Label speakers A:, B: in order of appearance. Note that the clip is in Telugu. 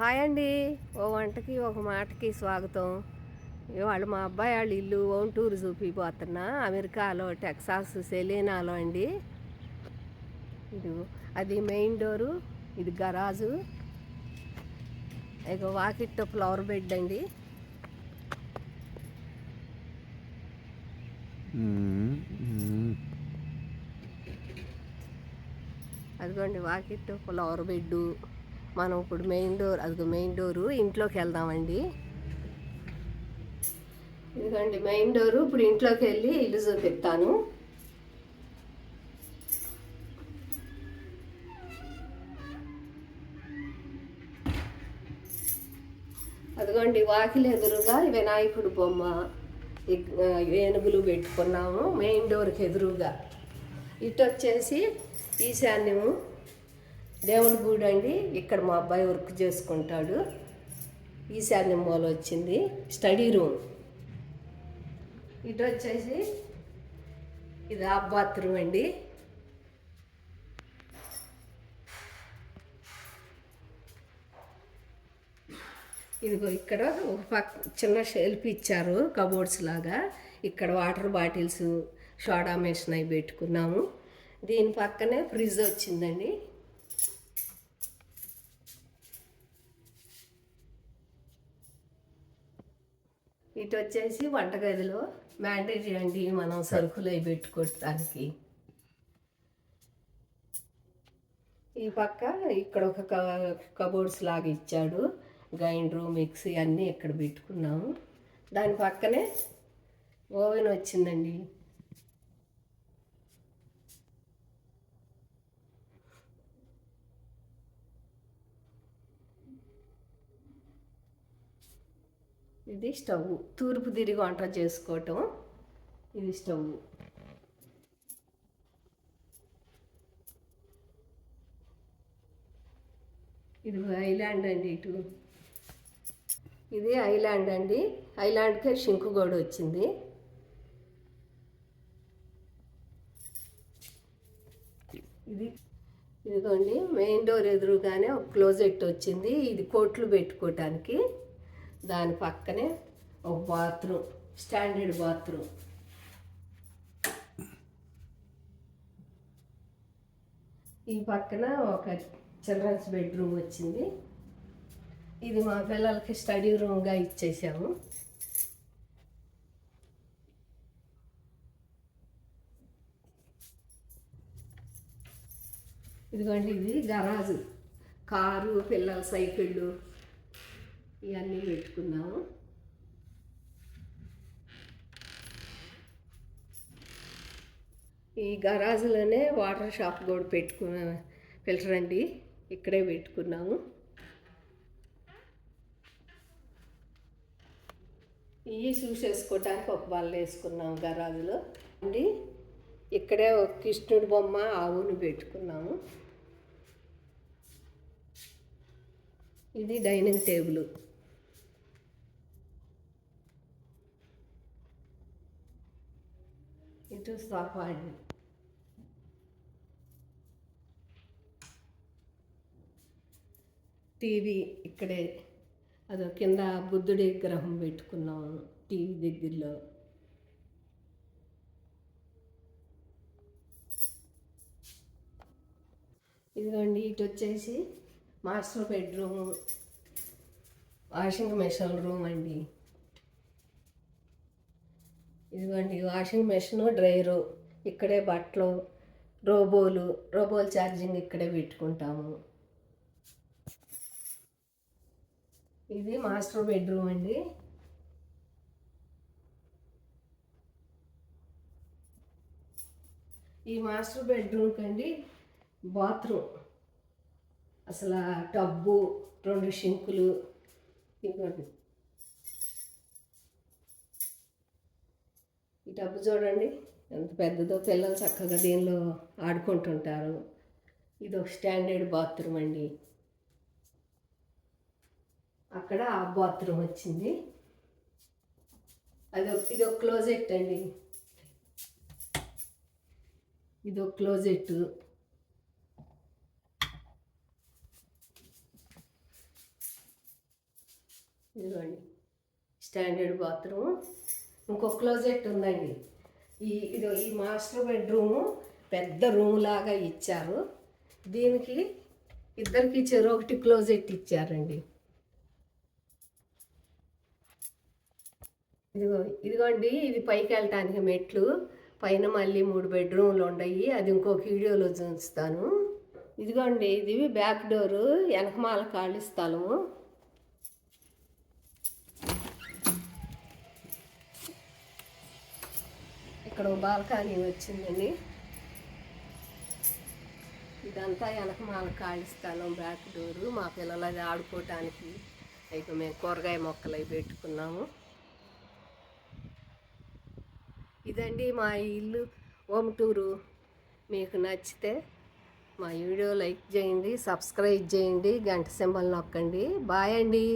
A: హాయ్ అండి. ఓ వంటకి ఒక మాటకి స్వాగతం. ఇవాళ మా అబ్బాయి వాళ్ళ ఇల్లు ఓన్ టూర్ చూపిపోతున్నా. అమెరికాలో టెక్సాస్ సెలీనాలో అండి. ఇది అది మెయిన్ డోరు ఇది గరాజు. ఇక వాకిట్ ఫ్లవర్ బెడ్ అండి. అదిగోండి వాకిట్ ఫ్లవర్ బెడ్ మనం ఇప్పుడు మెయిన్ డోర్ అదిగో మెయిన్ డోరు ఇంట్లోకి వెళ్దామండి. ఇదిగోండి మెయిన్ డోరు ఇప్పుడు ఇంట్లోకి వెళ్ళి ఇల్లు చూపిస్తాను. అదిగోండి వాకిలి ఎదురుగా వినాయకుడు బొమ్మ ఏనుగులు పెట్టుకున్నాము మెయిన్ డోర్కి ఎదురుగా. ఇటు వచ్చేసి ఈశాన్యము దేవుడి గుడి అండి. ఇక్కడ మా అబ్బాయి వర్క్ చేసుకుంటాడు. ఈశాన్యం మూల వచ్చింది. Study room. ఇటు వచ్చేసి ఇది ఆ బాత్రూమ్ అండి. ఇదిగో ఇక్కడ ఒక పక్క చిన్న షెల్ఫ్ ఇచ్చారు. కబోర్డ్స్ లాగా. ఇక్కడ వాటర్ బాటిల్స్ సోడా మెషిన్ అవి పెట్టుకున్నాము. దీని పక్కనే ఫ్రిడ్జ్ వచ్చిందండి. ఇటు వచ్చేసి వంటగదిలో మ్యాండేజ్ అండి మనం సరుకులు అవి పెట్టుకోవడానికి ఈ పక్క ఇక్కడ ఒక కబోర్డ్స్ లాగా ఇచ్చాడు. గ్రైండరు మిక్సీ అన్నీ ఇక్కడ పెట్టుకున్నాము. దాని పక్కనే ఓవెన్ వచ్చిందండి. ఇది స్టవ్. తూర్పు తిరిగి వంట చేసుకోవటం. ఇది స్టవ్. ఇది ఐలాండ్ అండి ఇటు. ఇది ఐలాండ్ అండి. ఐలాండ్కే షింకు గోడ వచ్చింది. ఇది ఇదిగోండి మెయిన్ డోర్ ఎదురుగానే ఒక క్లోజెట్ వచ్చింది. ఇది కోట్లు పెట్టుకోవటానికి దాని పక్కనే ఒక బాత్రూమ్ స్టాండర్డ్ బాత్రూమ్. ఈ పక్కన ఒక చిల్డ్రన్స్ బెడ్రూమ్ వచ్చింది. ఇది మా పిల్లలకి స్టడీ రూమ్గా ఇచ్చేసాము. ఇదిగోండి ఇది గరాజు. కారు పిల్లల సైకిళ్ళు. ఇవన్నీ పెట్టుకున్నాము ఈ గరాజులోనే వాటర్ షాప్ కూడా పెట్టుకున్న ఫిల్టర్ అండి ఇక్కడే పెట్టుకున్నాము. ఇవి చూసేసుకోవటానికి ఒక బల్ల వేసుకున్నాము గరాజులో. అండి ఇక్కడే ఒక కృష్ణుడి బొమ్మ ఆవును పెట్టుకున్నాము. ఇది డైనింగ్ టేబుల్. ఇటు సోఫా అండి టీవీ ఇక్కడే అదో కింద బుద్ధుడి విగ్రహం పెట్టుకున్నాం టీవీ దగ్గరలో. ఇదిగోండి ఇటు వచ్చేసి master bedroom washing machine room అండి. ఇదిగోండి వాషింగ్ మెషిన్ డ్రైయరు ఇక్కడే బట్టలు రోబోలు రోబోల్ ఛార్జింగ్ ఇక్కడే పెట్టుకుంటాము. ఇది మాస్టర్ బెడ్రూమ్ అండి. ఈ మాస్టర్ బెడ్రూమ్కి అండి బాత్రూమ్. అసలు టబ్బు రెండు షింకులు ఇవ్వండి ఈ టబ్బు చూడండి ఎంత పెద్దదో పిల్లలు చక్కగా దీనిలో ఆడుకుంటుంటారు. ఇది ఒక స్టాండర్డ్ బాత్రూమ్ అండి. అక్కడ ఆ బాత్రూమ్ వచ్చింది. అది ఒక- ఇది ఒక క్లోజెట్ అండి. ఇది ఒక క్లోజెట్. ఇదిగోండి స్టాండర్డ్ బాత్రూమ్. ఇంకో క్లోజెట్ ఉందండి. ఈ ఇది ఈ మాస్టర్ బెడ్రూము పెద్ద రూమ్ లాగా ఇచ్చారు. దీనికి ఇద్దరికి చెరొకటి క్లోజెట్ ఇచ్చారండి. ఇదిగో ఇదిగోండి ఇది పైకి వెళ్ళటానికి మెట్లు. పైన మళ్ళీ మూడు బెడ్రూమ్లు ఉన్నాయి. అది ఇంకొక వీడియోలో చూస్తాను ఇదిగోండి ఇది బ్యాక్ డోరు వెనకమాల ఖాళీ స్థలము. ఇక్కడ బాల్కనీ వచ్చిందండి. ఇదంతా వెనకమాల ఖాళీ స్థలం బ్యాక్ డోరు. మా పిల్లలు అది ఆడుకోవటానికి అయితే మేము కూరగాయ మొక్కలు అవి పెట్టుకున్నాము. ఇదండి మా ఇల్లు. ఓమటూరు మీకు నచ్చితే మా వీడియో లైక్ చేయండి సబ్స్క్రైబ్ చేయండి గంట సింబల్ నొక్కండి. బాయ్ అండి.